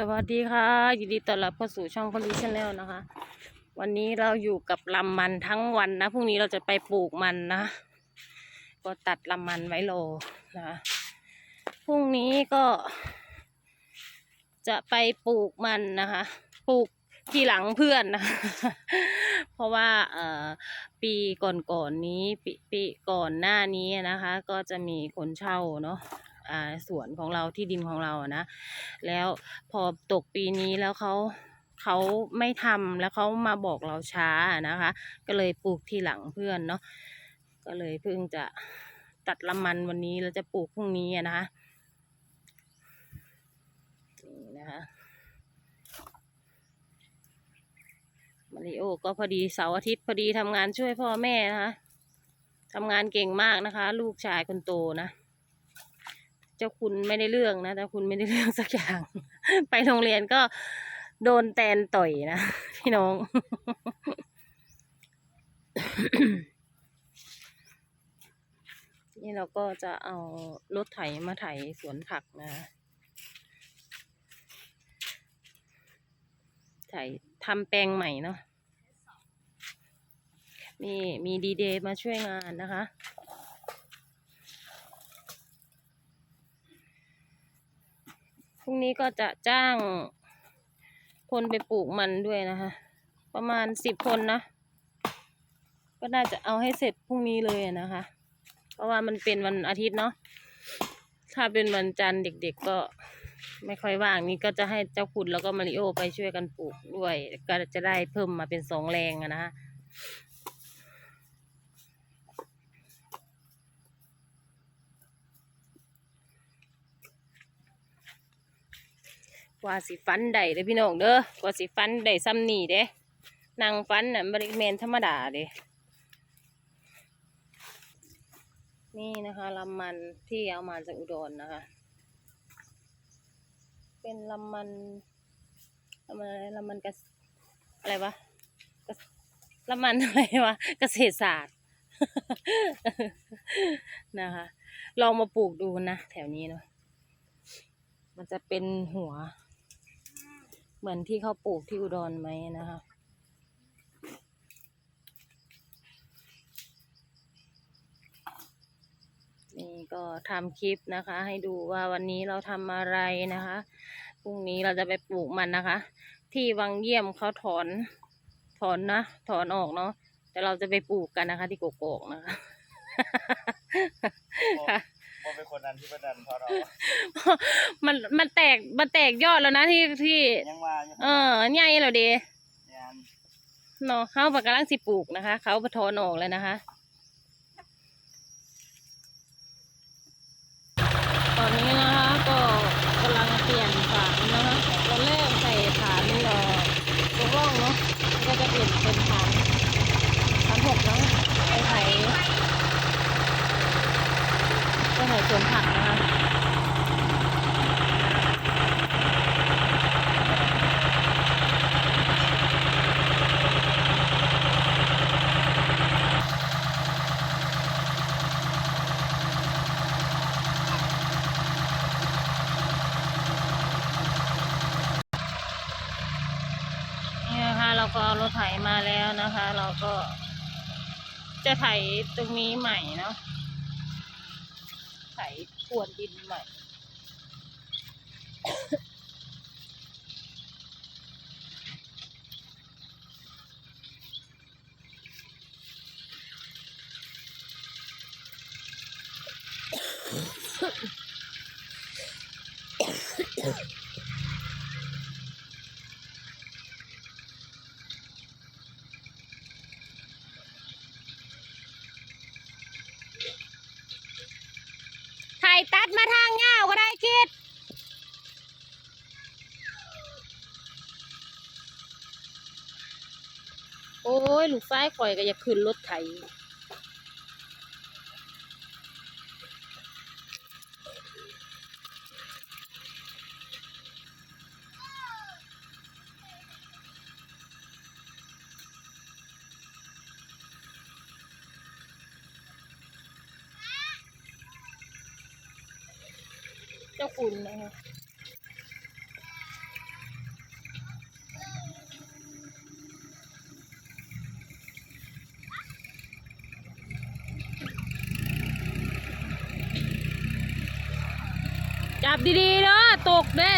สวัสดีค่ะยินดีต้อนรับเข้าสู่ช่องพลีชแนลนะคะ วันนี้เราอยู่กับลำมันทั้งวันนะพรุ่งนี้เราจะไปปลูกมันนะ ก็ตัดลำมันไว้โลนะคะพรุ่งนี้ก็ จะไปปลูกมันนะคะ ปลูกทีหลังเพื่อนนะเพราะว่าเอ่อปีก่อนๆนนี้ปีปีก่อนหน้านี้นะคะ ก็จะมีคนเช่าเนาะ สวนของเราที่ดินของเราอะนะ แล้วพอตกปีนี้แล้วเขาเขาไม่ทำแล้วเขามาบอกเราช้านะคะ ก็เลยปลูกที่หลังเพื่อนเนาะก็เลยเพิ่งจะตัดละมันวันนี้แล้วจะปลูกพรุ่งนี้อะนะคะนี่นะคะมาริโอก็พอดีเสาร์อาทิตย์พอดีทำงานช่วยพ่อแม่นะคะทำงานเก่งมากนะคะ ลูกชายคนโตนะ เจ้าคุณไม่ได้เรื่องนะแต่คุณไม่ได้เรื่องสักอย่าง ไปโรงเรียนก็โดนแตนต่อยนะพี่น้อง นี่เราก็จะเอารถไถมาไถสวนผักนะไถทำแปลงใหม่เนาะมีมีดีเดย์มาช่วยงานนะคะ รุ่งนี้ก็จะจ้างคนไปปลูกมันด้วยนะคะ ประมาณสิบคนนะ ก็น่าจะเอาให้เสร็จพรุ่งนี้เลยนะคะ เพราะว่ามันเป็นวันอาทิตย์เนาะ ถ้าเป็นวันจันทร์เด็กๆก็ไม่ค่อยว่างนี่ก็จะให้เจ้าคุณแล้วก็มาริโอไปช่วยกันปลูกด้วย ก็จะได้เพิ่มมาเป็นสองแรงนะคะ กว่าสิฟันได้เด้พี่น้องเด้อกว่าสิฟันได้ซ้ำนี่เด้นางฟันน่ะบริเมนธรรมดาเด้นี่นะคะลำมันที่เอามาจากอุดรนะคะ เป็นลำมันลำมันอะไรลำมันกระอะไรวะกระลำมันอะไรวะเกษตรศาสตร์นะคะ ลองมาปลูกดูนะ แถวนี้เนาะมันจะเป็นหัว เหมือนที่เขาปลูกที่อุดรไหมนะคะ นี่ก็ทำคลิปนะคะ ให้ดูว่าวันนี้เราทำอะไรนะคะ พรุ่งนี้เราจะไปปลูกมันนะคะ ที่วังเยี่ยมเขาถอน ถอนนะ ถอนออกเนาะ แต่เราจะไปปลูกกันนะคะ ที่โกโกกนะคะ ค่ะโมเป็นคนนั้นที่ประดันพอเรามันมันแตกมันแตกยอดแล้วนะที่ที่ยังว่าอยู่เออใหญ่แล้วเดีงานเนาะเขาปกำลังสิปลูกนะคะ เขาปะทอนออกเลยนะคะ ตอนนี้นะคะก็กำลังเปลี่ยนฝานนะคะตอนแรกใส่ฐานเอ่อตัวร่องเนาะก็จะเปลี่ยนเป็นฐานฐานหกเนาะไปไถ ไปไถสวนผักนะคะนี่นะคะเราก็เอารถไถมาแล้วนะคะ เราก็จะไถตรงนี้ใหม่เนาะ ไถพรวนดินใหม่ไตัดมาทางเงาก็ได้คิด โอ้ย ลูกซ้ายข่อยก็อยากขึ้นรถไถ จ้าคุณนะคะจับดีๆเนาะตกเด้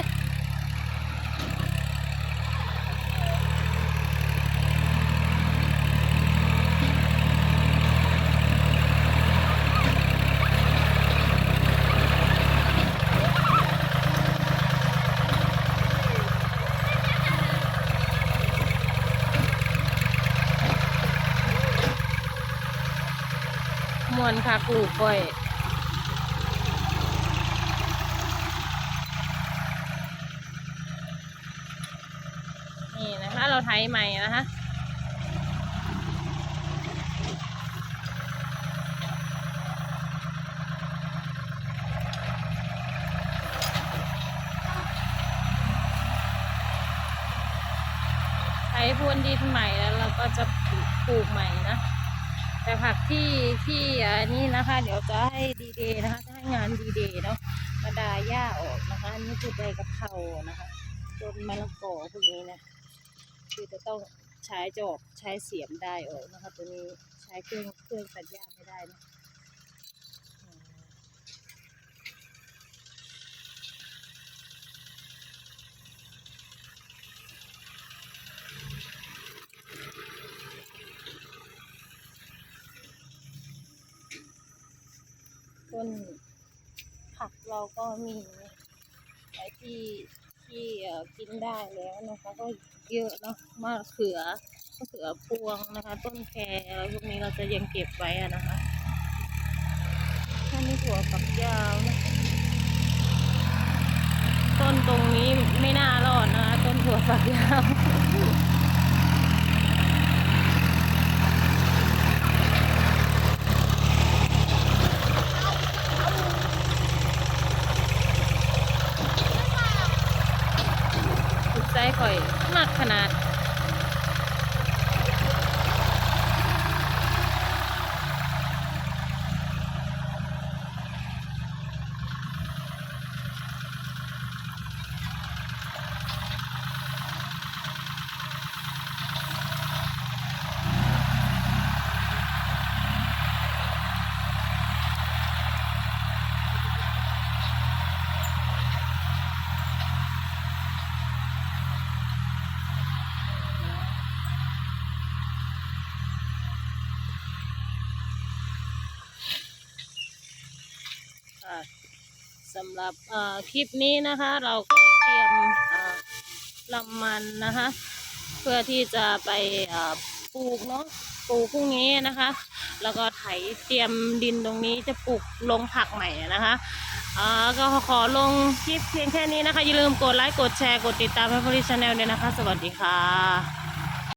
วนค่ะกูก้อยนี่นะคะเราไทยใหม่นะคะไถพรวนดินใหม่แล้วเราก็จะปลูกใหม่นะ แต่ผักที่ที่อันนี้นะคะ เดี๋ยวจะให้ดีเดย์นะคะจะให้งานดีเดย์เนาะมาดาหญ้าออกนะคะนนี่คือใบกะเพรานะคะต้นมะละกอพวกนี้นะคือจะต้องใช้จอบใช้เสียมได้ออกนะคะ ตัวนี้ใช้เครื่องเครื่องตัดหญ้าไม่ได้นะ ต้นผักเราก็มีไอ้ที่ที่กินได้แล้วนะคะ ก็เยอะเนาะมะเขือมะเขือพวงนะคะ ต้นแคอะไรพวกนี้เราจะยังเก็บไว้อะนะคะถ้ามีถั่วฝักยาวนะต้นตรงนี้ไม่น่ารอดนะคะต้นถั่วฝักยาว ถูกใจข่อย มักขนาด ค่ะสำหรับคลิปนี้นะคะ เราก็เตรียมลำมันนะคะ เพื่อที่จะไปปลูกเนาะปลูกพรุ่งนี้นะคะ แล้วก็ไถเตรียมดินตรงนี้จะปลูกลงผักใหม่นะคะก็ขอลงคลิปเพียงแค่นี้นะคะ อย่าลืมกดไลค์ กดแชร์ กดติดตามให้พลิชแนลด้วยนะคะ สวัสดีค่ะ